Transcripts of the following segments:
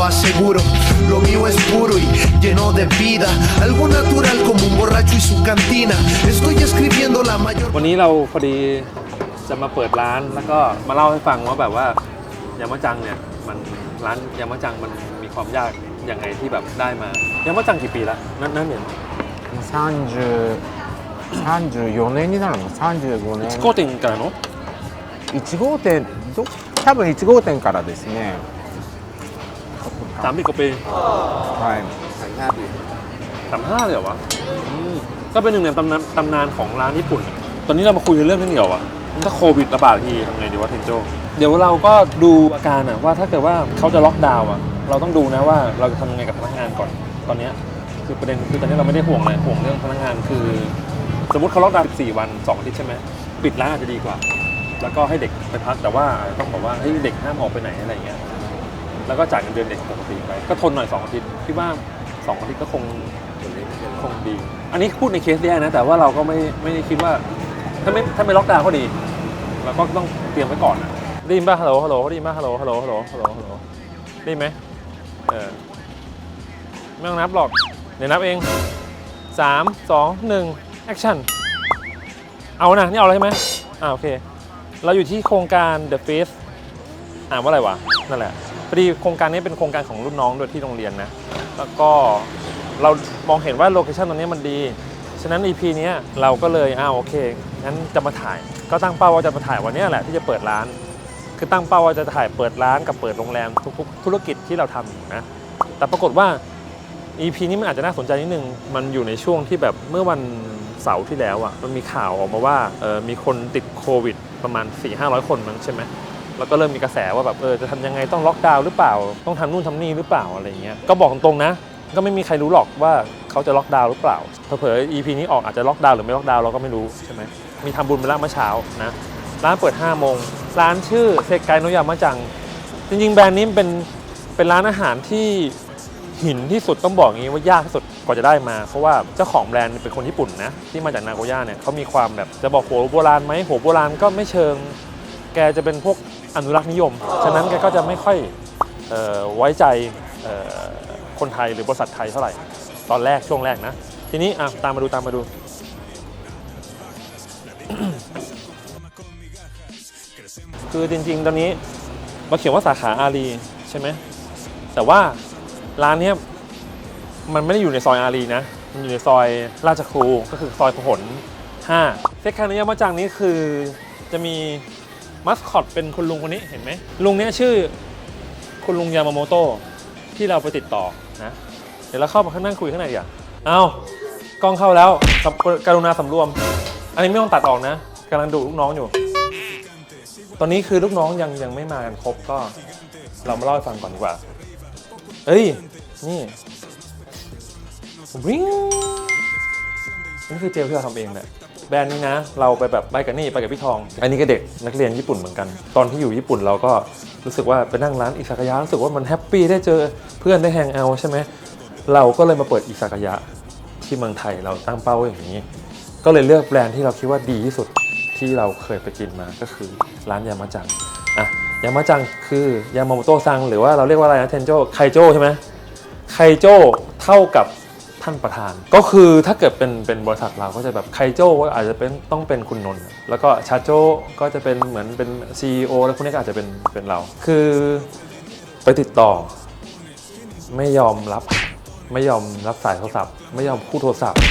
lo aseguro. Lo mío es puro y lleno de vida, algo natural como un borracho y su cantina. Estoy escribiendo la mayor วันนี้เราพอดีจะมาเปิดร้านแล้วก็มาเล่าให้ฟังว่าแบบว่ายามาจังเนี่ยมันร้านยามาจังมันมีความยากยังไงที่แบบได้มายามาจังกี่ปีละนั่นนั่นเหมือน 30 34年になるの35年1号店からの1号店ど多分1号店からですね สามสิบกว่าปีはいสามห้าเลยเหรอวะอืมก็เป็นหนึ่งในตำนานตำนานของร้านญี่ปุ่น ตอนนี้เรามาคุยกันเรื่องนี้เดียวอะถ้าโควิดระบาดทีทำไงดีวะเทนโจ เดี๋ยวเราก็ดูอาการอะว่าถ้าเกิดว่าเขาจะล็อกดาวน์อะเราต้องดูนะว่าเราจะทำยังไงกับพนักงานก่อน ตอนเนี้ยคือประเด็นคือตอนนี้เราไม่ได้ห่วงเลยห่วงเรื่องพนักงานคือ สมมติเขาล็อกดาวน์14 วัน2อาทิตย์ใช่ไหมปิดร้านอาจจะดีกว่า แล้วก็ให้เด็กไปพักแต่ว่าต้องบอกว่าให้เด็กห้ามออกไปไหนอะไรอย่างเงี้ย แล้วก็จ่ายเงินเดือนเด็กปกติไป ก็ทนหน่อย2อาทิตย์คิดว่า2อาทิตย์ก็คงคงดี อันนี้พูดในเคสแย่นะ แต่ว่าเราก็ไม่ไม่ได้คิดว่า ถ้าไม่ถ้าไม่ล็อกดาวน์ก็ดี เราก็ต้องเตรียมไว้ก่อนนะได้ยินป่ะฮัลโหลฮัลโหลได้ยินป่ะฮัลโหลฮัลโหลฮัลโหลฮัลโหลฮัลโหลได้ยินไหมเออไม่ต้องนับหรอกเดี๋ยวนับเอง3 2 1 action เอานะนี่เอาแล้วใช่ไหมอ่าโอเค เราอยู่ที่โครงการ The Face อ่านว่าอะไรวะ นั่นแหละ พอดีโครงการนี้เป็นโครงการของรุ่นน้องโดยที่โรงเรียนนะ แล้วก็เรามองเห็นว่าโลเคชันตรงนี้มันดี ฉะนั้น EP เนี้ยเราก็เลยอ้าวโอเค งั้นจะมาถ่าย ก็ตั้งเป้าว่าจะมาถ่ายวันเนี้ยแหละที่จะเปิดร้าน คือตั้งเป้าว่าจะถ่ายเปิดร้านกับเปิดโรงแรมทุกๆธุรกิจที่เราทำอยู่นะ แต่ปรากฏว่า EP นี้มันอาจจะน่าสนใจนิดนึง มันอยู่ในช่วงที่แบบเมื่อวันเสาร์ที่แล้วอะ มันมีข่าวออกมาว่าเออมีคนติดโควิดประมาณ4 5 0 0 คนมั้งใช่ไหม แล้วก็เริ่มมีกระแสว่าแบบเออจะทำยังไงต้องล็อกดาวน์หรือเปล่า ต้องทำนู่นทำนี่หรือเปล่าอะไรเงี้ยก็บอกตรงๆนะ ก็ไม่มีใครรู้หรอกว่าเขาจะล็อกดาวน์หรือเปล่าเผลอๆ EP นี้ออกอาจจะล็อกดาวน์หรือไม่ล็อกดาวน์เราก็ไม่รู้ใช่ไหมมีทำบุญไปแล้วเมื่อเช้านะร้านเปิด5โมงร้านชื่อเซกไกโนยามะจัง จริงๆ แบรนด์นี้เป็นเป็นร้านอาหารที่หินที่สุดต้องบอกอย่างนี้ว่ายากที่สุดกว่าจะได้มา เพราะว่าเจ้าของแบรนด์เป็นคนญี่ปุ่นนะที่มาจากนาโกย่าเนี่ยเขามีความแบบจะบอกโหโบราณไหมโหโบราณก็ไม่เชิง แกจะเป็นพวก อนุรักษ์นิยม ฉะนั้นแกก็จะไม่ค่อยออไว้ใจคนไทยหรือบริษัทไทยเท่าไหร่ ตอนแรกช่วงแรกนะ ทีนี้ตามมาดูตามมาดู คือจริงๆ ตอนนี้มาเขียนว่าสาขาอารีใช่ไหมแต่ว่าร้านเนี้ยมันไม่ได้อยู่ในซอยอารีนะ มันอยู่ในซอยราชครูก็คือซอยพหล5เซคคานิยามะจังนี้คือจะมี มัสคอตเป็นคุณลุงคนนี้เห็นไหมลุงเนี้ยชื่อคุณลุงยามาโมโตะที่เราไปติดต่อนะเดี๋ยวเราเข้ามาข้างนั่งคุยข้างในดีกว่าเอากล้องเข้าแล้วสำกรุณาสำรวม อันนี้ไม่ต้องตัดออกนะกำลังดูลูกน้องอยู่ ตอนนี้คือลูกน้องยังยังไม่มากันครบก็ เรามาเล่าให้ฟังก่อนดีกว่าเอ้ยนี่วิงนี่คือเจลที่เราทำเองแหละ แบรนด์นี้นะ เราไปแบบไปกับนี่ไปกับพี่ทอง อันนี้ก็เด็กนักเรียนญี่ปุ่นเหมือนกัน ตอนที่อยู่ญี่ปุ่นเราก็รู้สึกว่าไปนั่งร้านอิซากายะรู้สึกว่ามันแฮปปี้ได้เจอเพื่อนได้แฮงเอาท์ใช่ไหมเราก็เลยมาเปิดอิซากายะที่เมืองไทยเราตั้งเป้าอย่างนี้ ก็เลยเลือกแบรนด์ที่เราคิดว่าดีที่สุดที่เราเคยไปกินมาก็คือร้านยามาจังอะยามาจังคือยามาโมโตะซังหรือว่าเราเรียกว่าอะไรนะเทนโจไคโจใช่ไหมไคโจเท่ากับ ท่านประธาน ก็คือถ้าเกิดเป็นเป็นบริษัทเราก็จะแบบไคโจ้ก็อาจจะเป็นต้องเป็นคุณนนท์แล้วก็ชาโจ้ก็จะเป็นเหมือนเป็น CEO แล้วพวกนี้ก็อาจจะเป็นเป็นเรา คือไปติดต่อ ไม่ยอมรับ ไม่ยอมรับสายโทรศัพท์ ไม่ยอมพูดโทรศัพท์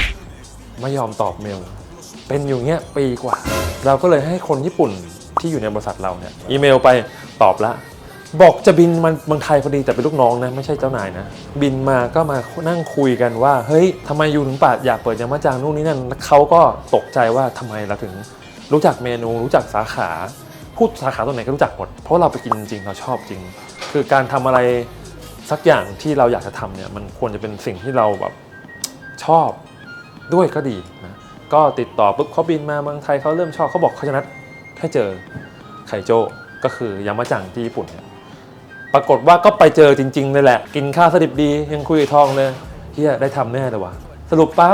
ไม่ยอมตอบเมล เป็นอยู่เงี้ยปีกว่า เราก็เลยให้คนญี่ปุ่นที่อยู่ในบริษัทเราเนี่ยอีเมลไปตอบละ บอกจะบินมันเมืองไทยพอดีแต่เป็นลูกน้องนะไม่ใช่เจ้านายนะ บินมาก็มานั่งคุยกันว่า เฮ้ยทำไมอยู่ถึงปาดอยากเปิดยามาจางนู่นนี่นั่นเขาก็ตกใจว่าทำไมเราถึงรู้จักเมนูรู้จักสาขาพูดสาขาตรงไหนก็รู้จักหมด เพราะเราไปกินจริงเราชอบจริง คือการทำอะไรสักอย่างที่เราอยากจะทำเนี่ยมันควรจะเป็นสิ่งที่เราแบบชอบด้วยก็ดีนะก็ติดต่อปุ๊บเขาบินมาเมืองไทยเขาเริ่มชอบเขาบอกเขาจะนัดให้เจอไคโจก็คือยามาจังที่ญี่ปุ่นเนี่ย ปรากฏว่าก็ไปเจอจริงๆเลยแหละ กินข้าวสดิบดียังคุยกับทองเลยเฮียได้ทำแน่เลยวะสรุปเปล่า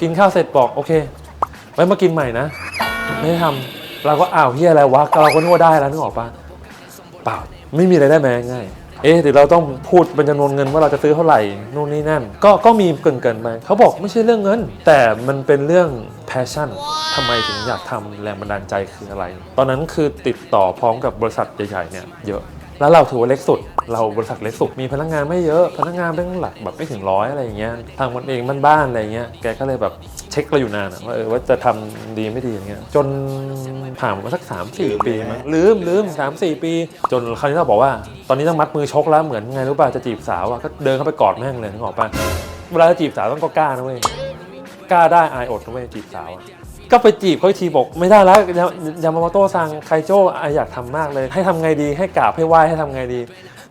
กินข้าวเสร็จบอกโอเคไว้มากินใหม่นะ ไม่ได้ทำเราก็อ้าวเฮียอะไรวะเราก็นึกว่าได้แล้วนึกออกปะเปล่าไม่มีอะไรได้แมาง่ายเอ๊ะเดี๋ยวเราต้องพูดเป็นจำนวนเงินว่าเราจะซื้อเท่าไหร่นู่นนี่นั่น ก็ก็มีเกินเกินๆไปเขาบอกไม่ใช่เรื่องเงิน แต่มันเป็นเรื่อง passion ทำไมถึงอยากทำแรงบันดาลใจคืออะไร ตอนนั้นคือติดต่อพร้อมกับบริษัทใหญ่ๆเนี่ยเยอะ แล้วเราถือว่าเล็กสุด เราบริษัทเล็กสุด มีพนักงานไม่เยอะ พนักงานเป็นหลักแบบไม่ถึงร้อยอะไรอย่างเงี้ยทางมันเองบ้านๆอะไรเงี้ย แกก็เลยแบบเช็คเราอยู่นานอะว่าเออว่าจะทำดีไม่ดีอย่างเงี้ย จนผ่านมาสัก3 4ปีมั้งลืมลืมสามสี่ปี จนคราวนี้เราบอกว่า ตอนนี้ต้องมัดมือชกแล้วเหมือนไงรู้ป่ะจะจีบสาวอะก็เดินเข้าไปกอดแม่งเลยนึกออกป่ะเวลาจะจีบสาวต้องก็กล้านะเว้ยกล้าได้อายอดนะเว้ยจีบสาวอะ ก็ไปจีบเขาอีกทีบอกไม่ได้แล้วยายามาโมโต้ซังไคโจอะอยากทำมากเลย ให้ทำไงดีให้กราบให้ไหว้ให้ทำไงดี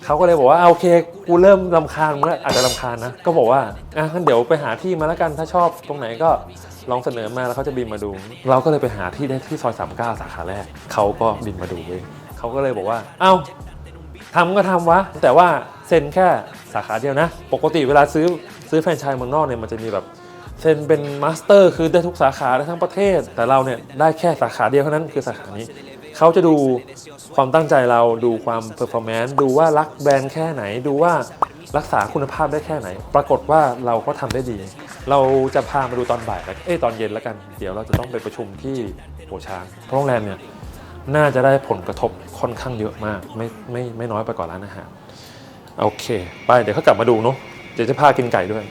เขาก็เลยบอกว่าอะโอเคกูเริ่มลำคาญมึงแล้วอาจจะลำคาญนะ ก็บอกว่าอะงั้นเดี๋ยวไปหาที่มาแล้วกันถ้าชอบตรงไหนก็ลองเสนอมาแล้วเขาจะบินมาดู เราก็เลยไปหาที่ได้ที่ซอยสามก้าสาขาแรกเขาก็บินมาดูเว้ยเขาก็เลยบอกว่าเอ้า ทำก็ทำวะ แต่ว่าเซ็นแค่สาขาเดียวนะ ปกติเวลาซื้อซื้อแฟรนไชส์เมืองนอกเนี่ยมันจะมีแบบ เซ็นเป็นมาสเตอร์ คือได้ทุกสาขาได้ทั้งประเทศ แต่เราเนี่ยได้แค่สาขาเดียวเท่านั้นคือสาขานี้ เขาจะดูความตั้งใจเราดูความเพอร์ฟอร์แมนซ์ดูว่ารักแบรนด์แค่ไหนดูว่ารักษาคุณภาพได้แค่ไหน ปรากฏว่าเราก็ทำได้ดี เราจะพามาดูตอนบ่ายแล้วเอ้ตอนเย็นแล้วกัน เดี๋ยวเราจะต้องไปประชุมที่หัวช้างเพราะโรงแรมเนี่ยน่าจะได้ผลกระทบค่อนข้างเยอะมาก ไม่ไม่ไม่น้อยไปกว่าร้านอาหารโอเค ไปเดี๋ยวเขากลับมาดูเนาะเดี๋ยวจะพากินไก่ด้วย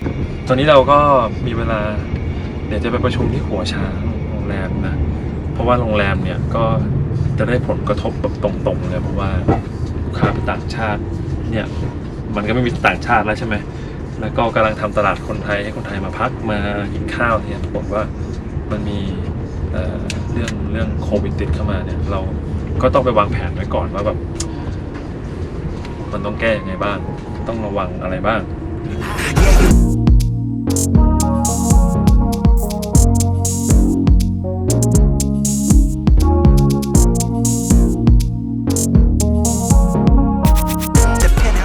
ตอนนี้เราก็มีเวลา เดี๋ยวจะไปประชุมที่หัวช้างโรงแรมนะ เพราะว่าโรงแรมเนี่ยก็จะได้ผลกระทบแบบตรงๆเลยเพราะว่าลูกค้าเป็นต่างชาติเนี่ยมันก็ไม่มีต่างชาติแล้วใช่ไหม แล้วก็กำลังทำตลาดคนไทยให้คนไทยมาพักมากินข้าวเนี่ยบอกว่ามันมีเเรื่องเรื่องโควิดติดเข้ามาเนี่ย เราก็ต้องไปวางแผนไว้ก่อนว่าแบบมันต้องแก้ยังไงบ้าง ต้องระวังอะไรบ้าง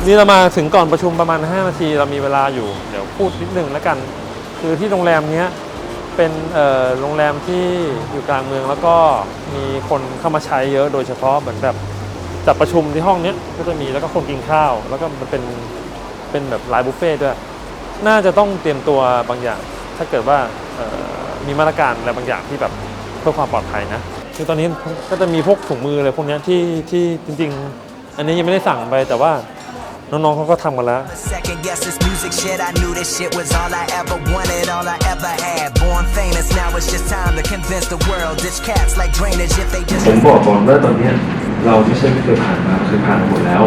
นี่เรามาถึงก่อนประชุมประมาณ 5 นาที เรามีเวลาอยู่ เดี๋ยวพูดนิดนึงแล้วกัน คือที่โรงแรมเนี้ยเป็นโรงแรมที่อยู่กลางเมืองแล้วก็มีคนเข้ามาใช้เยอะโดยเฉพาะเหมือนแบบจัดประชุมที่ห้องเนี้ยก็จะมีแล้วก็คนกินข้าว แล้วก็มันเป็นเป็นแบบไลน์บุฟเฟ่ต์ด้วย น่าจะต้องเตรียมตัวบางอย่าง ถ้าเกิดว่ามีมาตรการอะไรบางอย่างที่แบบเพื่อความปลอดภัยนะคือตอนนี้ก็จะมีพวกถุงมืออะไรพวกนี้ที่ที่จริง ๆ อันนี้ยังไม่ได้สั่งไปแต่ว่า น้องๆเขาก็ทำกันแล้ว Second guess this music shit. I knew this shit was all I ever wanted, all I ever had. Born famous, now it's just time to convince the world. Ditch cats like drainage if they just. ผมบอกก่อนว่าตอนเนี้ยเราไม่ใช่ไม่เคยผ่านมาเคยผ่านมาหมดแล้ว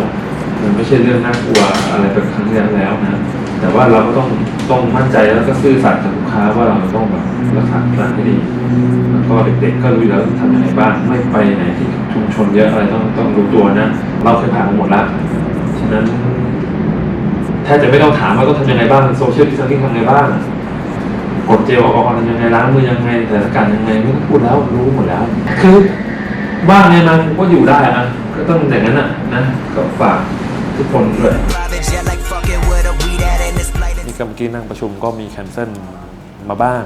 มันไม่ใช่เรื่องน่ากลัวอะไรแบบครั้งที่แล้วแล้วนะ แต่ว่าเราก็ต้องต้องมั่นใจแล้วก็ซื่อสัตย์กับลูกค้าว่าเราต้องแบบรักษาร้านให้ดีแล้วก็เด็กๆก็รู้อยู่แล้วต้องทำยังไงบ้างไม่ไปไหนที่ชุมชนเยอะอะไรต้องต้องรู้ตัวนะ เราเคยผ่านมาหมดแล้ว ฉะนั้นแทบจะไม่ต้องถามว่าต้องทำยังไงบ้างโซเชียลดิสแทนซิ่งทำยังไงบ้างกดเจลแอลกอฮอล์ทำยังไงล้างมือยังไงแต่ละการยังไงไม่ต้องพูดแล้วรู้หมดแล้ว คือว่างเนี่ยนก็อยู่ได้อะก็ต้องอย่างนั้นอะนะก็ฝากทุกคนด้วยนี่ก็เมื่อกี้นั่งประชุมก็มีแคนเซิลมาบ้าง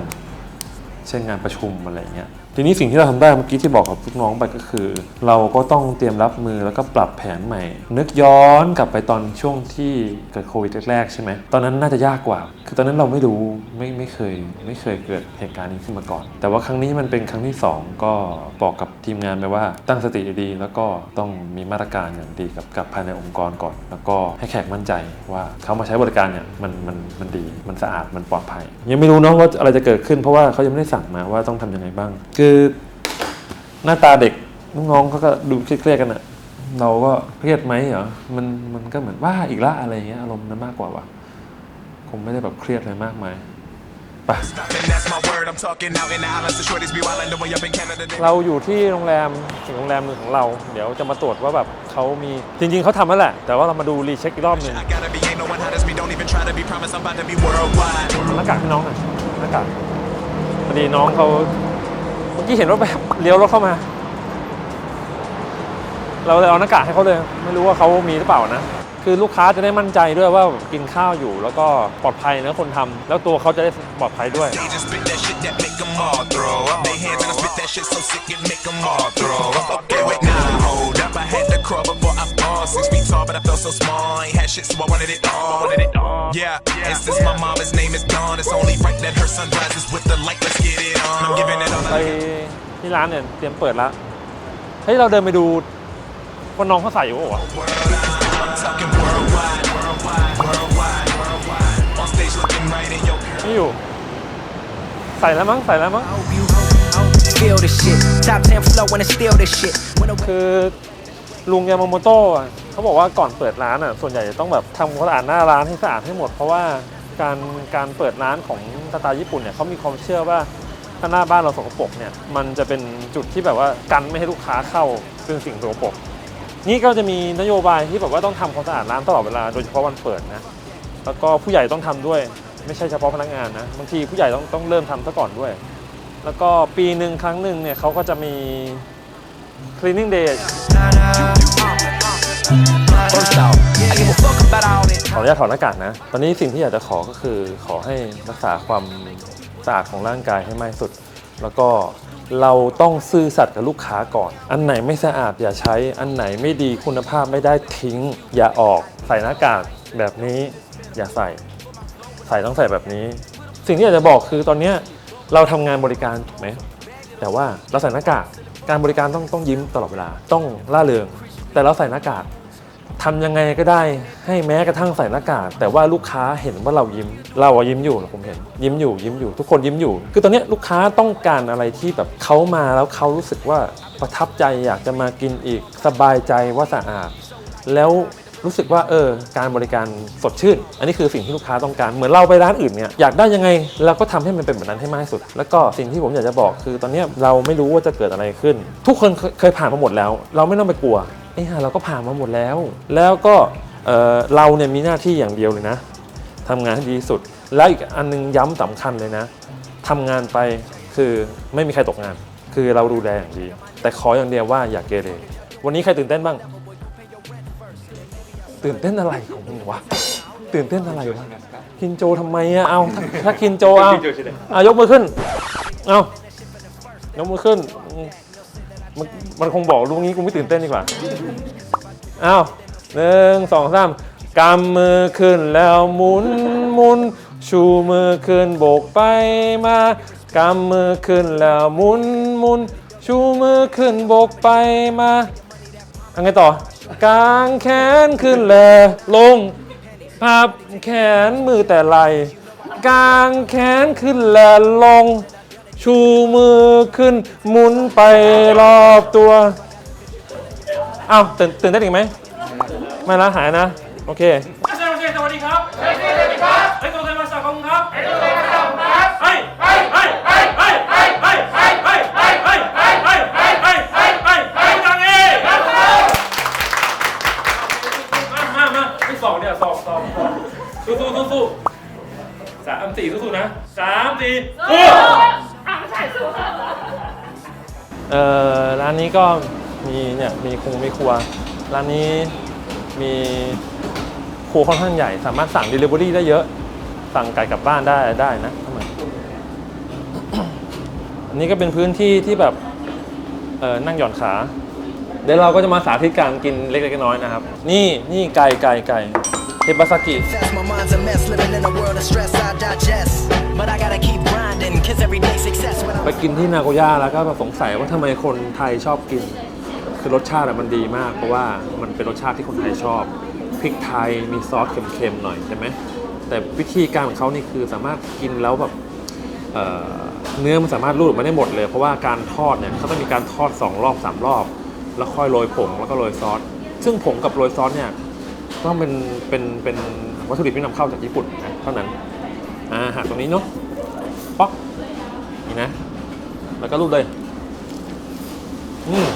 เช่นงานประชุมอะไรเงี้ย ทีนี้สิ่งที่เราทำได้เมื่อกี้ที่บอกกับลูกน้องไปก็คือ เราก็ต้องเตรียมรับมือแล้วก็ปรับแผนใหม่ นึกย้อนกลับไปตอนช่วงที่เกิดโควิดแรกๆใช่ไหมตอนนั้นน่าจะยากกว่า คือตอนนั้นเราไม่รู้ไม่ไม่เคย ไม่เคยเกิดเหตุการณ์นี้ขึ้นมาก่อน แต่ว่าครั้งนี้มันเป็นครั้งที่สองก็บอกกับทีมงานไปว่าตั้งสติดีแล้วก็ต้องมีมาตรการอย่างดีกับกับภายในองค์กรก่อน แล้วก็ให้แขกมั่นใจว่าเขามาใช้บริการเนี่ยมันมันมันดีมันสะอาดมันปลอดภัย ยังไม่รู้เนาะว่าอะไรจะเกิดขึ้นเพราะว่าเขายังไม่ได้สั่งมาว่าต้องทำยังไงบ้างคือหน้าตาเด็กน้องๆเขาก็ดูเครียดๆกันอะเราก็เครียดไหมเหรอมันมันก็เหมือนว่าอีกละอะไรอย่างเงี้ยอารมณ์นั้นมากกว่าว่ะคงไม่ได้แบบเครียดอะไรมากมายไปเราอยู่ที่โรงแรมถึงโรงแรมหนึ่งของเรา เดี๋ยวจะมาตรวจว่าแบบเขามีจริง ๆเขาทำแล้วแหละ แต่ว่าเรามาดูรีเช็คอีกรอบหนึ่งหน้ากากให้น้องหน่อยหน้ากากพอดีน้องเขา เมื่อกี้เห็นว่าแบบเลี้ยวรถเข้ามา เราเลยเอาหน้ากากให้เขาเลย ไม่รู้ว่าเขามีหรือเปล่านะ คือลูกค้าจะได้มั่นใจด้วยว่ากินข้าวอยู่ แล้วก็ปลอดภัยนะคนทำแล้วตัวเขาจะได้ปลอดภัยด้วย They just spit that shit that make them all throw up They hands and I spit that shit so sick it make them all throw up. But I felt so small. I ain't had shit, so I wanted it all. I wanted it all. Yeah, and since my mama's name is Dawn, it's only right that her son rises with the light. Let's get it on. I'm giving it all ไป I ที่ร้านเนี่ยเตรียมเปิดแล้วเฮ้ยเราเดินไปดูว่าน้องเขาใส่อยู่เปล่าวะ I'm talking worldwide, worldwide, worldwide, worldwide. On stage looking right in your ไม่อยู่ ใส่แล้วมั้งใส่แล้วมั้ง Hope you feel this shit. Top 10 flow and steal this shit. When the คือลุงยามาโมโต้อะ เขาบอกว่าก่อนเปิดร้านอะส่วนใหญ่จะต้องแบบทำความสะอาดหน้าร้านให้สะอาดให้หมด เพราะว่าการการเปิดร้านของสไตล์ญี่ปุ่นเนี่ยเขามีความเชื่อว่าถ้าหน้าบ้านเราสกปรกเนี่ยมันจะเป็นจุดที่แบบว่ากันไม่ให้ลูกค้าเข้าเป็นสิ่งสกปรกนี่ก็จะมีนโยบายที่แบบว่าต้องทำความสะอาดร้านตลอดเวลาโดยเฉพาะวันเปิดนะแล้วก็ผู้ใหญ่ต้องทำด้วย ไม่ใช่เฉพาะพนักงานนะบางทีผู้ใหญ่ต้องต้องเริ่มทำซะก่อนด้วย แล้วก็ปีหนึ่งครั้งหนึ่งเนี่ยเขาก็จะมี cleaning day ขออนุญาตถอดหน้ากากนะ ตอนนี้สิ่งที่อยากจะขอก็คือขอให้รักษาความสะอาดของร่างกายให้มากที่สุด แล้วก็เราต้องซื่อสัตย์กับลูกค้าก่อน อันไหนไม่สะอาดอย่าใช้ อันไหนไม่ดีคุณภาพไม่ได้ทิ้ง อย่าออก ใส่หน้ากากแบบนี้ อย่าใส่ ใส่ต้องใส่แบบนี้ สิ่งที่อยากจะบอกคือตอนนี้เราทำงานบริการถูกไหม แต่ว่าเราใส่หน้ากาก การบริการต้องต้องยิ้มตลอดเวลา ต้องล่าเริง แต่เราใส่หน้ากากทำยังไงก็ได้ให้แม้กระทั่งใส่หน้ากากแต่ว่าลูกค้าเห็นว่าเรายิ้ม เราอะยิ้มอยู่ผมเห็น ยิ้มอยู่ยิ้มอยู่ ทุกคนยิ้มอยู่ คือตอนนี้ลูกค้าต้องการอะไรที่แบบเขามาแล้วเขารู้สึกว่าประทับใจอยากจะมากินอีกสบายใจว่าสะอาด แล้วรู้สึกว่าเออการบริการสดชื่น อันนี้คือสิ่งที่ลูกค้าต้องการเหมือนเราไปร้านอื่นเนี่ยอยากได้ยังไงเราก็ทำให้มันเป็นแบบนั้นให้มากที่สุด แล้วก็สิ่งที่ผมอยากจะบอกคือ ตอนนี้เราไม่รู้ว่าจะเกิดอะไรขึ้น ทุกคนเคเคยผ่านมาหมดแล้ว เราไม่ต้องไปกลัว เอ้ยเราก็ผ่านมาหมดแล้ว แล้วก็เออเราเนี่ยมีหน้าที่อย่างเดียวเลยนะทำงานให้ดีที่สุด แล้วอีกอันนึงย้ำสำคัญเลยนะทำงานไปคือไม่มีใครตกงาน คือเราดูแลอย่างดี แต่ขออย่างเดียวว่าอย่าเกเรวันนี้ใครตื่นเต้นบ้าง ตื่นเต้นอะไรของมึงวะตื่นเต้นอะไรวะคินโจทำไมอะเอาถ้าถ้าคินโจเอาเอายกมือขึ้นเอายกมือขึ้น มันมันคงบอกลูกนี้กูไม่ตื่นเต้นดีกว่าเอาวหนึ่งสองสามกำมือขึ้นแล้วหมุนหมุน ชูมือขึ้นโบกไปมากำมือขึ้นแล้วหมุนหมุน ชูมือขึ้นโบกไปมาอังไงต่อกางแขนขึ้นแลลงพับแขนมือแต่ไหลกางแขนขึ้นแลลง ชูมือขึ้นหมุนไปรอบตัวอ้าวตื่นตื่นได้อีกไหมไม่ละหายนะ โอเคโอเคโอเคสวัสดีครับสวัสดีครับเฮ้ยตัวเซมาสาขอบคุณครับเฮ้ยตัวเซมาสาขอบคุณครับเฮ้ยเฮ้ยเฮ้ยเฮ้ยเฮ้ยเฮ้ยเฮ้ยเฮ้ยเฮ้ยเฮ้ยเฮ้ยเฮ้ยเฮ้ยเฮ้ยเฮ้ยเฮ้ยเฮ้ยเฮ้ยดังเองมามามาไม่สองเนี่ยสองสองสองสู้สู้สู้สู้สามสี่สู้สู้นะสามสี่สู้ เอ่อร้านนี้ก็มีเนี่ยมีคงมีครัว ร้านนี้มีครัวค่อนข้างใหญ่ สามารถสั่ง Delivery ได้เยอะ สั่งไก่กลับบ้านได้ได้นะเข้ามอันนี้ก็เป็นพื้นที่ที่แบบเออนั่งหย่อนขา เดี๋ยวเราก็จะมาสาธิตการกินเล็กๆน้อยๆนะครับ นี่นี่ไก่ไก่ไก่เทปาซากิ Fast, my mind's a mess, living in a world of stress I digest. But I gotta keep grinding, cause everyday success when ไป I'm กินที่นาโกย่าแล้วก็แบบสงสัยว่าทำไมคนไทยชอบกิน คือรสชาติอะมันดีมาก เพราะว่ามันเป็นรสชาติที่คนไทยชอบพริกไทยมีซอสเค็มๆหน่อยใช่ไหมแต่วิธีการของเขานี่คือสามารถกินแล้วแบบเอ่อเนื้อมันสามารถรูดออกมาได้หมดเลย เพราะว่าการทอดเนี่ยเขาต้องมีการทอด2รอบ3รอบ แล้วค่อยโรยผงแล้วก็โรยซอสซึ่งผงกับโรยซอสเนี่ย ต้องเป็นเป็นเป็นวัตถุดิบที่นำเข้าจากญี่ปุ่นนะเท่านั้น อ่าหักตรงนี้เนาะป๊อกนี่นะ แล้วก็รูดเลย อืม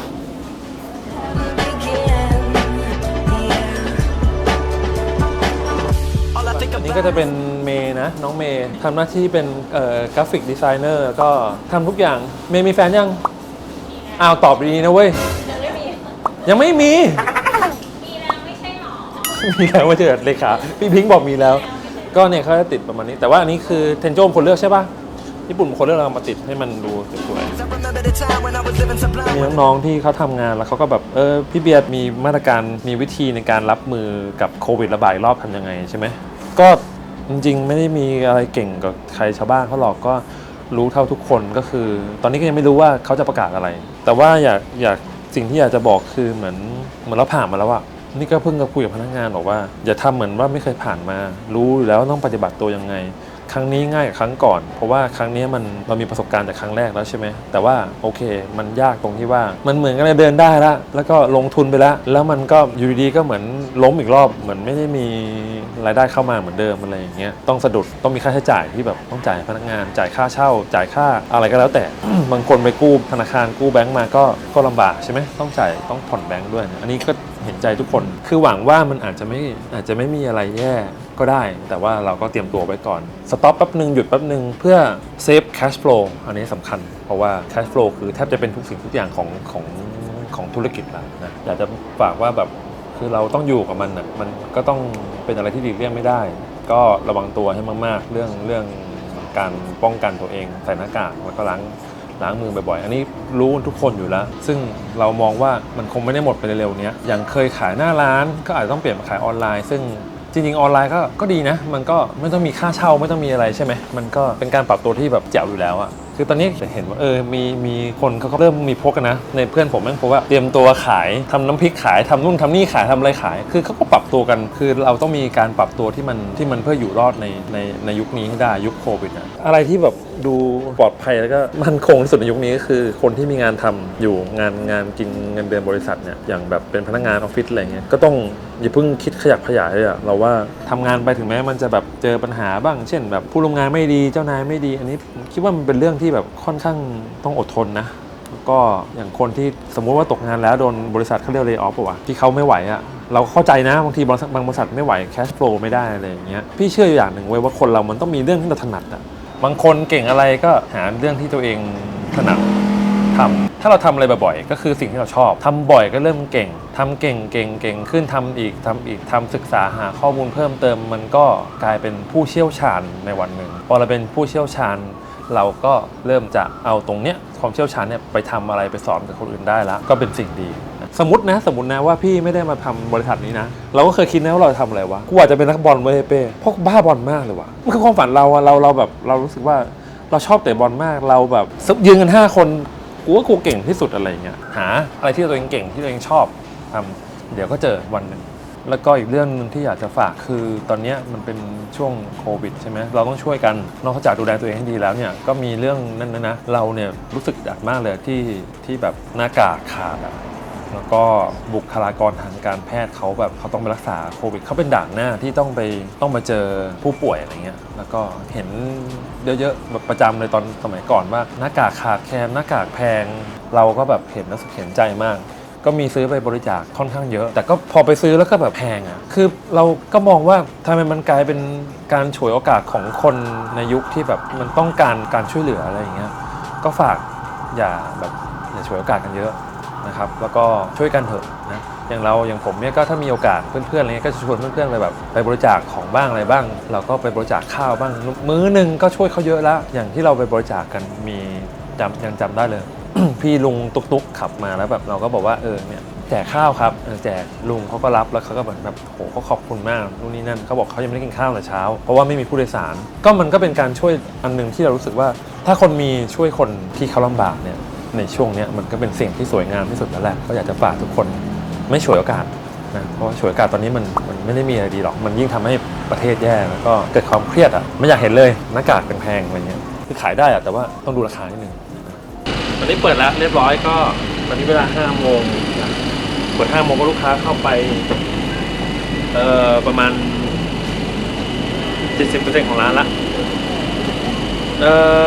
all I think อันนี้ about ก็จะเป็นเมย์นะ น้องเมย์ทำหน้าที่เป็นเอ่อกราฟิกดีไซเนอร์ก็ทำทุกอย่าง เมย์มีแฟนยังอ้าวตอบดีนะเว้ย ยังไม่มีมีแล้วไม่ใช่หรอ มีแล้วไม่ใช่เหรอเลขาพี่พิงค์บอกมีแล้ว ก็เนี่ยเขาจะติดประมาณนี้ แต่ว่าอันนี้คือเทนโจมคนเลือกใช่ป่ะญี่ปุ่นบางคนเลือกเอามาติดให้มันดูสวยๆมีน้องๆที่เขาทำงานแล้วเขาก็แบบเออพี่เบียร์มีมาตรการมีวิธีในการรับมือกับโควิดระบาดรอบทำยังไงใช่ไหมก็จริงๆ ไม่ได้มีอะไรเก่งกับใครชาวบ้านเขาหรอกก็รู้เท่าทุกคนก็คือ ตอนนี้ก็ยังไม่รู้ว่าเขาจะประกาศอะไร แต่ว่าอยากอยากสิ่งที่อยากจะบอกคือเหมือนเหมือนเราผ่านมาแล้วอะ นี่ก็เพิ่งจะคุยกับพนักงานบอกว่า อย่าทำเหมือนว่าไม่เคยผ่านมา รู้อยู่แล้วต้องปฏิบัติตัวยังไง ครั้งนี้ง่ายกว่าครั้งก่อน เพราะว่าครั้งนี้มันเรามีประสบการณ์จากครั้งแรกแล้วใช่ไหมแต่ว่าโอเค มันยากตรงที่ว่า มันเหมือนกันเลยเดินได้แล้วแล้วก็ลงทุนไปแล้วแล้วมันก็อยู่ดีๆก็เหมือนล้มอีกรอบเหมือนไม่ได้มีรายได้เข้ามาเหมือนเดิมอะไรอย่างเงี้ยต้องสะดุดต้องมีค่าใช้จ่ายที่แบบต้องจ่ายพนักงาน จ่ายค่าเช่า จ่ายค่าอะไรก็แล้วแต่ บางคนไปกู้ธนาคารกู้แบงก์มาก็ก็ลำบากใช่ไหมต้องจ่ายต้องผ่อนแบงก์ด้วย อันนี้ก็ เห็นใจทุกคน คือหวังว่ามันอาจจะไม่อาจจะไม่มีอะไรแย่ก็ได้ แต่ว่าเราก็เตรียมตัวไว้ก่อน สต็อปแป๊บหนึ่งหยุดแป๊บหนึ่งเพื่อเซฟแคชฟลูอันนี้สำคัญ เพราะว่าแคชฟลูคือแทบจะเป็นทุกสิ่งทุกอย่างของของของธุรกิจเรานะอยากจะฝากว่าแบบคือเราต้องอยู่กับมันนะมันก็ต้องเป็นอะไรที่ดีเลี่ยงไม่ได้ ก็ระวังตัวให้มาก ๆ เรื่องเรื่องการป้องกันตัวเองใส่หน้ากากแล้วก็ล้าง ล้างมือบ่อยๆ อันนี้รู้ทุกคนอยู่แล้ว ซึ่งเรามองว่ามันคงไม่ได้หมดไปเร็วๆเนี้ยอย่างเคยขายหน้าร้านก็อาจจะต้องเปลี่ยนมาขายออนไลน์ ซึ่งจริงๆ ออนไลน์ก็ก็ดีนะ มันก็ไม่ต้องมีค่าเช่าไม่ต้องมีอะไรใช่ไหม มันก็เป็นการปรับตัวที่แบบแจ๋วอยู่แล้วอะคือตอนนี้จะเห็นว่าเออมีมีคนเขาก็เริ่มมีพสต์กันนะ ในเพื่อนผมแม่งพสต์ว่าเตรียมตัวขายทำน้ำพริกขายทำนู่นทำนี่ขายทำอะไรขาย คือเขาก็ปรับตัวกัน คือเราต้องมีการปรับตัวที่มันที่มันเพื่ออยู่รอดในในในยุคนี้ให้ได้ยุคโควิดอะอะไรที่แบบ ดูปลอดภัยแล้วก็มั่นคงที่สุดในยุคนี้ก็คือคนที่มีงานทำอยู่งานงานกินเงินเดือนบริษัทเนี่ยอย่างแบบเป็นพนักงานออฟฟิศอะไรเงี้ยก็ต้องอย่าเพิ่งคิดขยับขยายเลยอะเราว่าทำงานไปถึงแม้มันจะแบบเจอปัญหาบ้าง เช่น แบบผู้ร่วมงานไม่ดีเจ้านายไม่ดี อันนี้คิดว่ามันเป็นเรื่องที่แบบค่อนข้างต้องอดทนนะแล้วก็อย่างคนที่สมมุติว่าตกงานแล้วโดนบริษัทเขาเรียกเล y off ป่ะที่เขาไม่ไหวอะเราเข้าใจนะบางทีบางบริษัทไม่ไหว cash flow ไม่ได้อะไรอย่างเงี้ยพี่เชื่ออยู่อย่างหนึ่งเว้ยว่าคนเรามันต้องมีเรื่องที่เราถนัดอะ บางคนเก่งอะไรก็หาเรื่องที่ตัวเองถนัดทำถ้าเราทำอะไรบ่อยๆ ก็คือสิ่งที่เราชอบทำบ่อยก็เริ่มเก่งทำเก่งเก่งเก่งขึ้นทำอีกทำอีกทำศึกษาหาข้อมูลเพิ่มเติม มันก็กลายเป็นผู้เชี่ยวชาญในวันหนึ่งพอเราเป็นผู้เชี่ยวชาญ เราก็เริ่มจะเอาตรงเนี้ยความเชี่ยวชาญเนี่ยไปทำอะไรไปสอนกับคนอื่นได้แล้วก็เป็นสิ่งดี สมมตินะ สมมตินะว่าพี่ไม่ได้มาทำบริษัทนี้นะ เราก็เคยคิดนะว่าเราจะทำอะไรวะกูอาจจะเป็นนักบอลเว้ยเป้พราะบ้าบอลมากเลยวะมันคือความฝันเราอะเราเราแบบเรารู้สึกว่าเราชอบเตะบอลมากเราแบบยืนกันห้าคนกูว่ากูเก่งที่สุดอะไรเงี้ยหาอะไรที่ตัวเองเก่งที่ตัวเองชอบทำเดี๋ยวก็เจอวันหนึ่งแล้วก็อีกเรื่องนึงที่อยากจะฝากคือตอนนี้มันเป็นช่วงโควิดใช่ไหมเราต้องช่วยกันนอกจากดูแลตัวเองให้ดีแล้วเนี่ยก็มีเรื่องนั้นนะนะเราเนี่ยรู้สึกอัดมากเลยที่ที่แบบหน้ากากขาดอะ แล้วก็บุคลากรทางการแพทย์เขาแบบเขาต้องไปรักษาโควิดเขาเป็นด่านหน้าที่ต้องไปต้องมาเจอผู้ป่วยอะไรเงี้ยแล้วก็เห็นเยอะๆแบบประจำเลยตอนสมัยก่อนว่าหน้ากากขาดแคลนหน้ากากแพง เราก็แบบเห็นแล้วเห็นใจมาก ก็มีซื้อไปบริจาคค่อนข้างเยอะ แต่ก็พอไปซื้อแล้วก็แบบแพงอะคือเราก็มองว่าทำไมมันกลายเป็นการฉวยโอกาสของคนในยุคที่แบบมันต้องการการช่วยเหลืออะไรอย่างเงี้ยก็ฝากอย่าแบบอย่าฉวยโอกาสกันเยอะ นะครับแล้วก็ช่วยกันเถอะนะอย่างเราอย่างผมเนี่ยก็ถ้ามีโอกาสเพื่อนๆอะไรเงี้ยก็จะชวนเพื่อนๆไปแบบไปบริจาคของบ้างอะไรบ้าง เราก็ไปบริจาคข้าวบ้างมื้อหนึ่งก็ช่วยเขาเยอะแล้ว อย่างที่เราไปบริจาคกันมีจำยังจำได้เลย พี่ลุงตุกๆขับมาแล้วแบบเราก็บอกว่าเออเนี่ยแจกข้าวครับแจกลุงเขาก็รับแล้วเขาก็เหมือนแบบโหเขาขอบคุณมากนู่นนี่นั่นเขาบอกเขายังไม่ได้กินข้าวแต่เช้า เพราะว่าไม่มีผู้โดยสาร ก็มันก็เป็นการช่วยอันหนึ่งที่เรารู้สึกว่า ถ้าคนมีช่วยคนที่เขาลำบากเนี่ย ในช่วงนี้มันก็เป็นสิ่งที่สวยงามที่สุดแล้วแหละก็อยากจะฝากทุกคนไม่ฉวยโอกาสนะเพราะฉวยโอกาสตอนนี้มันมันไม่ได้มีอะไรดีหรอก มันยิ่งทำให้ประเทศแย่แล้วก็เกิดความเครียดอะไม่อยากเห็นเลยหน้ากากแพงๆอะไรเงี้ยคือขายได้อะแต่ว่าต้องดูราคานิดนึงตอนนี้เปิดแล้วเรียบร้อยก็ตอนนี้เวลา5โมงเปิด5โมงก็ลูกค้าเข้าไปเอ่อประมาณ70%ของร้านละเอ่อ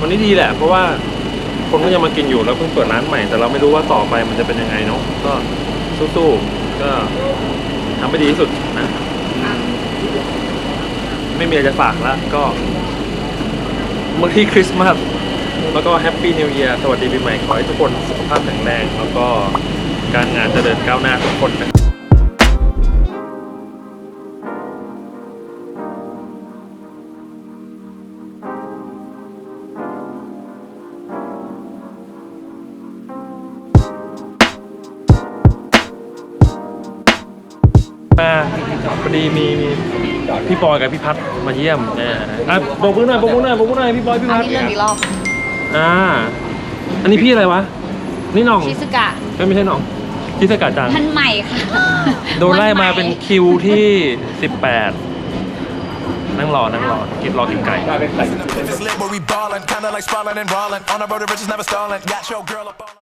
วันนี้ดีแหละ เพราะว่าคนก็ยังมากินอยู่แล้วเพิ่งเปิดร้านใหม่ แต่เราไม่รู้ว่าต่อไปมันจะเป็นยังไงเนาะก็สู้ๆก็ทำให้ดีที่สุดนะไม่มีอะไรจะฝากละก็เมื่อที่คริสต์มาสแล้วก็แฮปปี้นิว e ย r สวัสดีปีใหม่ขอให้ทุกคนสุขภาพแข็งแรง แล้วก็การงานจเจริญก้าวหน้าทุกคนนะครับ พี่ปอยกับพี่พัดมาเยี่ยมเนี่ยอะบอกมือหน่อยบอกมือหน่อยบอกมือหน่อยพี่ปอยพี่อันพัดนี้เรื่องอีกรอบอ่า อันนี้พี่อะไรวะ นี่น้องชิสกะ เอ้ยไม่ใช่น้องชิสกาจังท่านใหม่ค่ะโดนไล่มาวัใหเป็นคิวที่ 18 นั่งรอ นั่งรอ กินรอกินไก่ If it's lit, where we ballin', kinda like sprawling and rolling. On the road to riches, never stalling. Got your girl up on.